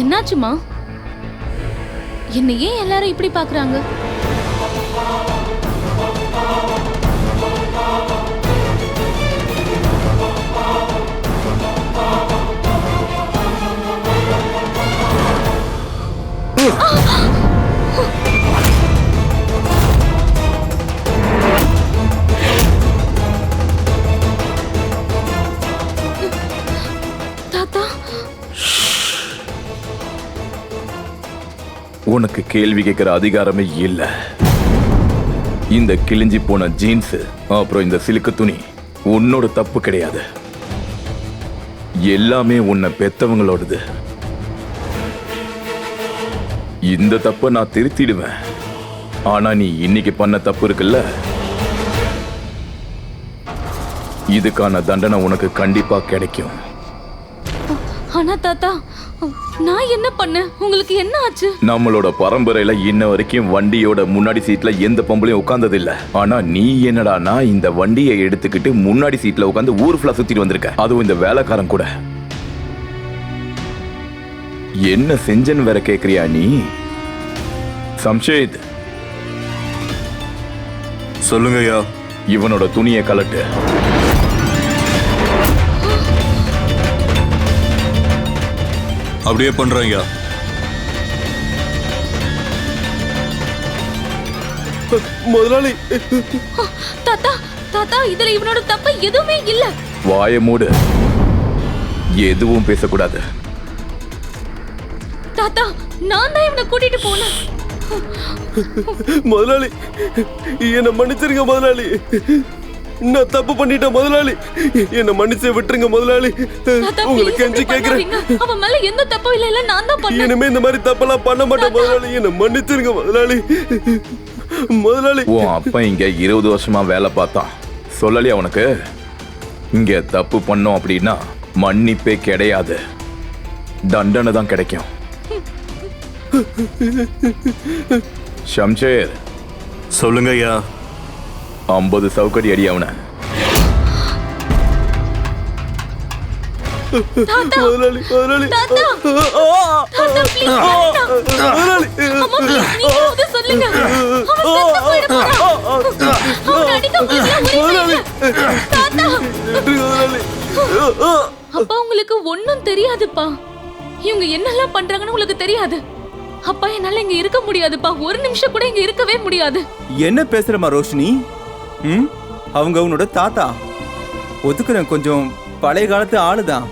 என்னாச்சுமா? என்னை ஏன் எல்லாரும் இப்படி பாக்குறாங்க? தாத்தா உனக்கு கேள்வி கேட்கிற அதிகாரமே இல்ல. இந்த கிழிஞ்சி போன ஜீன்ஸ் அப்புறம் இந்த சிலுக்கு துணி உன்னோட தப்பு கிடையாது. எல்லாமே உன்னை பெத்தவங்களோடது. இந்த தப்ப நான் திருத்திடுவேன். ஆனா நீ இன்னைக்கு பண்ண தப்பு இருக்குல்ல? இதுக்கான தண்டனை உனக்கு கண்டிப்பா கிடைக்கும். ஆனா தாத்தா நான் என்ன பண்ணேன்? உங்களுக்கு என்ன ஆச்சு? நம்மளோட பரம்பரையில இன்ன வரைக்கும் வண்டியோட முன்னாடி சீட்ல எந்த பொம்பளையும் உட்கார்ந்தது இல்ல ஆனா நீ என்னடானா இந்த வண்டியை எடுத்துக்கிட்டு முன்னாடி சீட்ல உட்கார்ந்து ஊர் ஃபுல்லா சுத்திட்டு வந்திருக்க. அதுவும் இந்த வேலைக்காரன் கூட. என்ன செஞ்சன்னு வேற கேக்குறியா நீ? சம்ஷேத். சொல்லுங்க ஐயா இவனோட துணியை கலட்டு அப்படியே பண்றேன் ஐயா முதலாளி தாத்தா தாத்தா இதுல இவனோட தப்பு எதுவுமே இல்ல. வாய மூடு. எதுவும் பேசக்கூடாது. தாத்தா நான் தான் இவனை கூட்டிட்டு போனேன். முதலாளி என்ன மன்னிச்சிருங்க முதலாளி. நான் தப்பு பண்ணிட்டேன் முதலாளி. என்ன மன்னிச்சு விட்டுருங்க முதலாளி. தாத்தா உங்களை please கெஞ்சி கேக்குறேன். அவன் மேல எந்த தப்பும் இல்ல இல்ல நான் தான் பண்ணேன். இனிமே இந்த மாதிரி தப்பெல்லாம் பண்ண மாட்டேன் முதலாளி. என்ன மன்னிச்சிருங்க முதலாளி. முதலாளி. உன் அப்பா இங்க இருபது வருஷமா வேலை பார்த்தான் சொல்லலையா உனக்கு? இங்க தப்பு பண்ணோம் அப்படின்னா மன்னிப்பே கிடையாது. தண்டனை தான் கிடைக்கும். ஷம்ஷேர் சொல்லுங்க ஐயா. ஐம்பது சவுக்கடி அடி அவனை முதலாளி முதலாளி அப்பா உங்களுக்கு ஒண்ணும் தெரியாதுப்பா இவங்க என்னெல்லாம் பண்றாங்கன்னு உங்களுக்கு தெரியாது அப்பா என்னால இங்க இருக்க முடியாதுப்பா ஒரு நிமிஷம் கூட இங்க இருக்கவே முடியாது என்ன பேசுறமா ரோஷினி ம்? அவங்க உன்னோட தாத்தா. ஒத்துக்கிறேன் கொஞ்சம் பழைய காலத்து ஆளுதான்.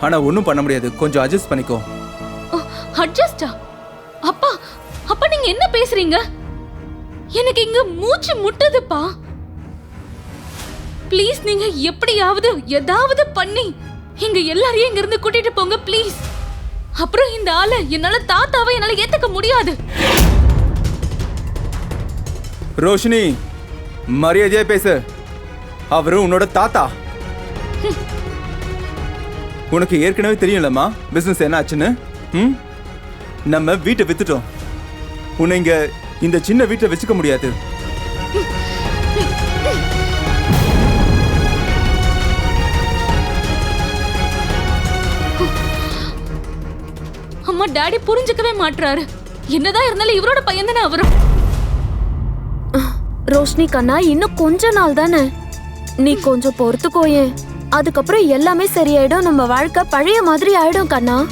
ஆனா ஒன்றும் பண்ண முடியாது. கொஞ்சம் அட்ஜஸ்ட் பண்ணிக்கோ. அட்ஜஸ்டா அப்பா அப்பா நீங்க என்ன பேசுறீங்க? எனக்கு இங்க மூச்சு முட்டுதுப்பா. ப்ளீஸ் நீங்க எப்படியாவது ஏதாவது பண்ணி இங்க எல்லாரையும் இங்க இருந்து கூட்டிட்டு போங்க ப்ளீஸ் அப்புறம் இந்த ஆளை என்னால தாத்தாவை என்னால ஏத்துக்க முடியாது. ரோஷினி மரியாதையா பேசு. அவரு உன்னோட தாத்தா. உனக்கு ஏற்கனவே தெரியும்லம்மா பிசினஸ் என்ன ஆச்சுன்னு? ம்? நம்ம வீட்டை வித்துட்டோம். உன்னை இங்க இந்த சின்ன வீட்டை வச்சுக்க முடியாது. அம்மா டாடி புரிஞ்சுக்கவே மாட்டுறாரு என்னதான் இருந்தாலும் இவரோட பையன் தானே அவரும். ரோஷினி கண்ணா இன்னும் கொஞ்ச நாள் தானே? நீ கொஞ்சம் பொறுத்துக்கோயே அதுக்கப்புறம் எல்லாமே சரியாயிடும். நம்ம வாழ்க்கை பழைய மாதிரி ஆயிடும் கண்ணா.